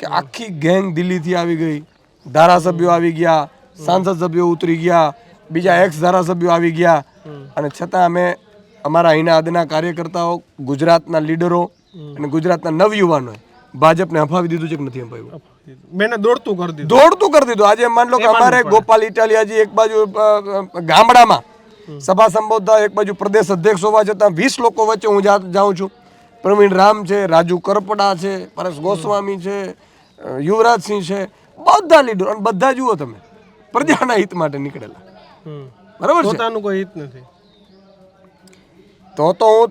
કે આખી ગેંગ દિલ્હીથી આવી ગઈ. ધારાસભ્યો આવી ગયા સાંસદ સભ્યો ઉતરી ગયા બીજા એક્સ ધારાસભ્યો આવી ગયા. અને છતાં અમે અમારા અહીંના આદના કાર્યકર્તાઓ ગુજરાતના લીડરો અને ગુજરાતના નવયુવાનોએ ભાજપને હફાવી દીધું છે કે નથી હફાવ્યું મેને દોડતું કરી દીધું. દોડતું કરી દીધું. આજે માન લો કે અમારે ગોપાલ ઇટાલિયાજી એક બાજુ ગામડામાં સભા સંબોધતા એક બાજુ પ્રદેશ અધ્યક્ષ હોવા છતાં વીસ લોકો વચ્ચે હું જાઉં છું. પ્રવીણ રામ છે રાજુ કરપડા છે પરેશ ગોસ્વામી છે યુવરાજસિંહ છે બધા લીડરો અને બધા જુઓ તમે પ્રજાના હિત માટે નીકળેલા. બરાબર છે? પોતાનું કોઈ હિત નથી. તો તો હું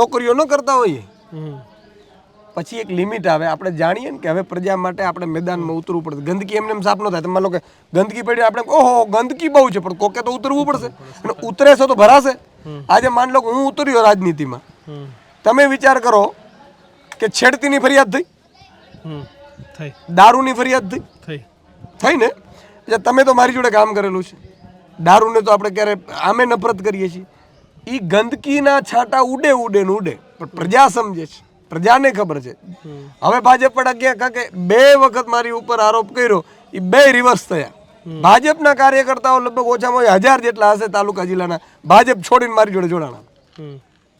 નોકરીઓ ન કરતા હોઈએ. પછી એક લિમિટ આવે આપણે જાણીએ ને કે હવે પ્રજા માટે આપણે મેદાનમાં ઉતરવું પડશે ગંદકી એમને એમ સાફ ન થાય. તમે માનો કે ગંદકી પડી આપણે ઓહો ગંદકી બહુ છે પણ કોકે તો ઉતરવું પડશે. અને ઉતરે છે તો ભરાશે. આજે માન લો કે હું ઉતર્યો રાજનીતિમાં. તમે વિચાર કરો કે છેડતીની ફરિયાદ થઈ. થઈ. દારૂની ફરિયાદ થઈ? થઈ. થઈ ને? એટલે તમે તો મારી જોડે કામ કરેલું છે. દારૂને તો આપણે ક્યારે આમે નફરત કરીએ છીએ. એ ગંદકીના છાંટા ઉડે ઉડે ને ઉડે. પણ પ્રજા સમજે છે. પ્રજાને ખબર છે. હવે ભાજપ પણ અગિયાર કારણ કે બે વખત મારી ઉપર આરોપ કર્યો એ બે રિવર્સ થયા. ભાજપના કાર્યકર્તાઓ લગભગ ઓછામાં ઓછા હજાર જેટલા હશે તાલુકા જિલ્લાના. ભાજપ છોડીને મારી જોડે જોડાણા.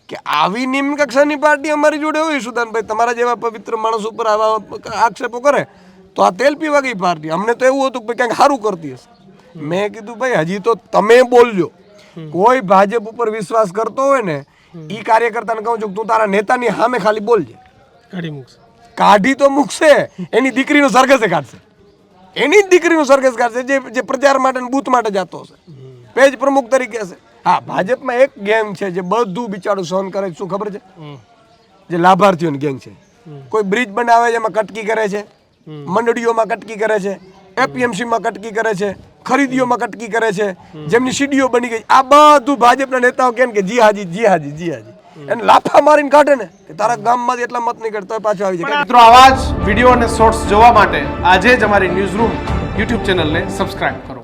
કે આવી નિમ્ન કક્ષાની પાર્ટી અમારી જોડે હોય સુદાનભાઈ તમારા જેવા પવિત્ર માણસ ઉપર આવા આક્ષેપો કરે તો આ તેલ પીવા ગઈ પાર્ટી. અમને તો એવું હતું કે કંઈક સારું કરતી હશે. મેં કીધું ભાઈ હજી તો તમે બોલજો. કોઈ ભાજપ ઉપર વિશ્વાસ કરતો હોય ને એ કાર્યકર્તાને કહું છું કે તું તારા નેતાની સામે ખાલી બોલજે. કાઢી મૂકશે. કાઢી તો મૂકશે એની દીકરીનો સરઘસે કાઢશે. એની જ દીકરીનું સરઘસ કાઢશે જે જે પ્રચાર માટે બૂથ માટે જતો હશે. પેજ પ્રમુખ તરીકે હશે હા ભાજપમાં એક ગેંગ છે જે બધું બિચારું સહન કરે છે. શું ખબર છે? જે લાભાર્થીઓની ગેંગ છે. કોઈ બ્રિજ બનાવે છે એમાં કટકી કરે છે. મંડળીઓમાં કટકી કરે છે. એપીએમસીમાં કટકી કરે છે. ખરીદીઓમાં કટકી કરે છે. જેમની સીડીઓ બની ગઈ. આ બધું ભાજપના નેતાઓ કેમ કે જી હાજી જી હાજી જી હાજી એને લાફા મારીને કાઢે ને કે તારા ગામમાંથી એટલા મત નહીં કાઢ તો પાછો આવી જાય. મિત્રો આવા જ વીડિયો અને શોર્ટ્સ જોવા માટે આજે જ અમારી ન્યૂઝ રૂમ યુટ્યુબ ચેનલને સબસ્ક્રાઇબ કરો.